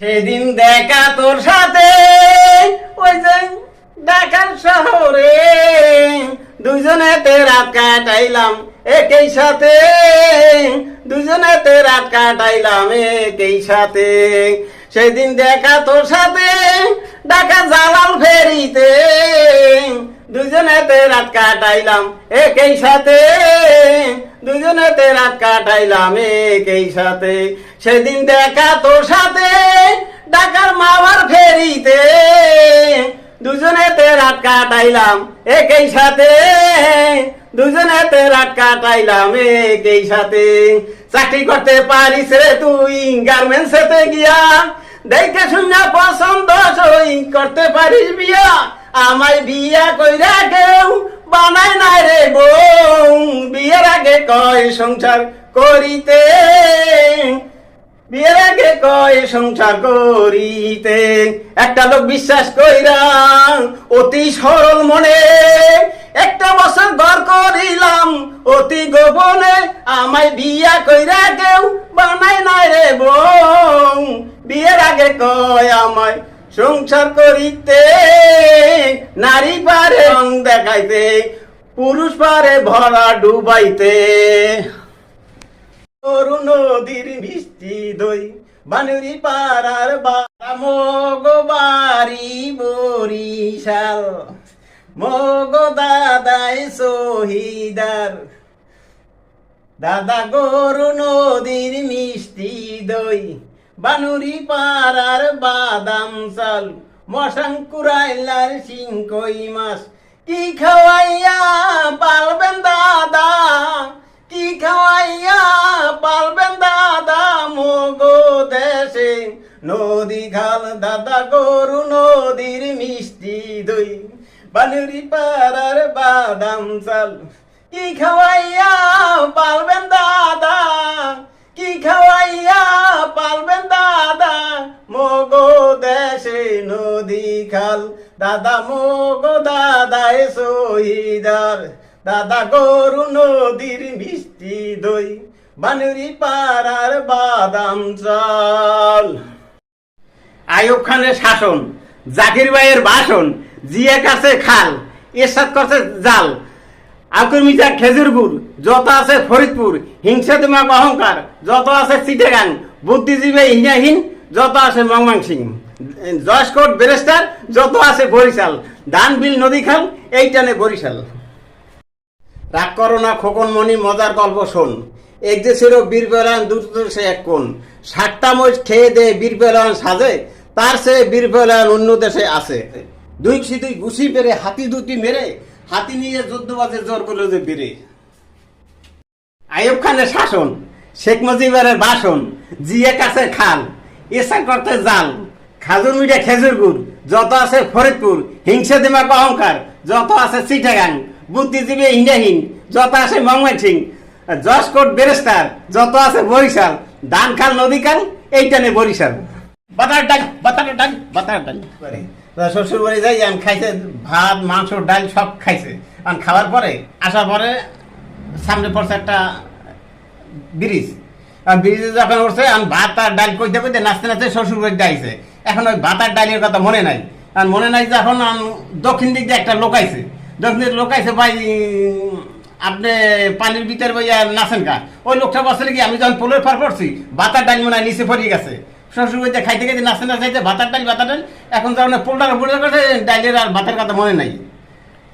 সেদিন দেখা তোর সাথে, ওই যে ঢাকার শহরে। দুজনেতে রাত কাটাইলাম একই সাথে, দুজনেতে রাত কাটাইলাম একই সাথে। সেদিন দেখা তোর সাথে, ঢাকা জালাল ফেরিতে। দুজনে দুজনেতে রাত কাটাইলাম একই সাথে। দুজনেতে রাত কাটাইলাম একই সাথে। সেদিন দেখা তোর সাথে ঢাকার মাওয়ার ফেরিতে। দুজনেতে রাত কাটাইলাম একই সাথে। দুজনেতে রাত কাটাইলাম একই সাথে। চাকরি করতে পারিস রে তুই গার্মেন্টসেতে গিয়া। দেখে শুনে পছন্দ সই করতে পারিস বিয়া। আমায় বিয়া কইরা কেউ বানায় নাই রে বউ, বিয়ের আগে কয় সংসার করিতে? বিয়ের আগে কয় সংসার করিতে? একটা লোক বিশ্বাস কইরা অতি সরল মনে, একটা বছর ঘর করিলাম অতি গোপনে, আমায় বিয়া কইরা কেউ বানায় নাই রে বউ, বিয়ের আগে কয় আমায় সংসার করিতে নারী পারে রং দেখাইতে, পুরুষ পারে ভরা ডুবাইতে। সরু নদীর মিষ্টি দই, বানুরি পাড়ার বাড়া মগ বাড়ি বরিশাল। মগ দাদাই শহীদার দাদা গরু নদীর মিষ্টি দই বানুরি পাড়ার বাদাম চাল মশাঙ্কুরাইলার সিংকই মাছ। কি খাওয়াইয়া পালবেন দাদা? কি খাওয়াইয়া পালবেন দাদা মগো দেশে? নদী খাল দাদা গরু, নদীর মিষ্টি দই। বানুরি পাড়ার বাদাম চাল, কি খাওয়াইয়া পালবেন দাদা? দেশে নদী খাল। দাদা মগো দাদায় শহীদার দাদা গরু নদীর মিষ্টি দই। বানুরি পাড়ার বাদাম চাল। আয়ুব খানের শাসন, জাকির ভাইয়ের ভাষণ জিয়া কাছে খাল, এরশাদ করছে জাল। আকুর মিজা খেজুর গুড়, যত আছে ফরিদপুর হিংসা দিমাগ অহংকার, যত আছে চিটেগাং, বুদ্ধিজীবী ইন্ডিয়াহীন যত আছে মংমাং সিং জয়স্কোট বেরেস্টার যত আছে বরিশাল। ডান বিল নদী খাল এইটানে বরিশাল। রাগ করো না খোকন মনি মজার গল্প শোন। এক যে ছিল বীর বেলায়ন দুটো সে এক কোন ষাটটা মোজ খেয়ে দে বীর বেলায়ন সাজে, তার সে বীর বেলায়ন অন্য দেশে আছে দুই সিধুই ঘুষি পেরে হাতি দুটি মেরে, হাতি নিয়ে যুদ্ধবাজে জোর করল যে বীরে। আইয়ুব খানের শাসন, শেখ মুজিবের বাসন, জিয়ে কাছে খাল। এসা করতে জাল। খাজুর মিঠা খেজুর যত আছে ফরিদপুর, হিংসা দিমাগ অহংকার, যত আছে চিটাগাং, বুদ্ধিজীবী ইন্ডিয়াহীন যত আছে মংমাই সিং জসকোট বেরেস্তার, যত আছে বরিশাল দান খাল নদী খাল এইটানে বরিশাল। বাতার ডাল বাতার ডাল বাতার ডাল। শ্বশুর বাড়ি যাই, আমি খাইছে, ভাত, মাংস, ডাল সব খাইছে। আর খাওয়ার পরে, আসার পরে সামনে পড়ছে একটা ব্রিজ। ব্রিজে যখন উঠছে ভাত আর ডাল কইতে কইতে নাচতে নাচতে শ্বশুর বাড়িতে আইছে। এখন ওই ভাত আর ডালের কথা মনে নাই। আর মনে নাই যে এখন দক্ষিণ দিক দিয়ে একটা লোক আইছে। দক্ষিণ দিকে লোক আইছে, ভাই, আপনি পানির ভিতরে বইয়া নাচেন কা? ওই লোকটা বসলে কি, আমি যখন পোলের পার করছি ভাতার ডাল মনে হয় নিচে পড়ে গেছে। শ্বশুর বাড়িতে খাইতে খাইতে নাচতে নাচাইতে ভাতার ডাল ভাতার ডাল, এখন যখন পোলটার উপরে করছে ডালের আর ভাতের কথা মনে নাই।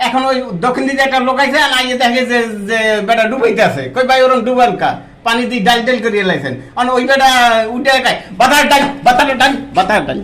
এখন ওই দক্ষিণ দিকে একটা লোক আইছে, আর আইয়ে দেখে যে বেটা ডুবাইতে আছে। কই ভাই, ওরম ডুবান কা? পানি দিয়ে ডাল ডাল করিয়ে লাইছেন। ওই বেটা উঠে বাতার ডাল বাতার ডাল বাতার ডাল।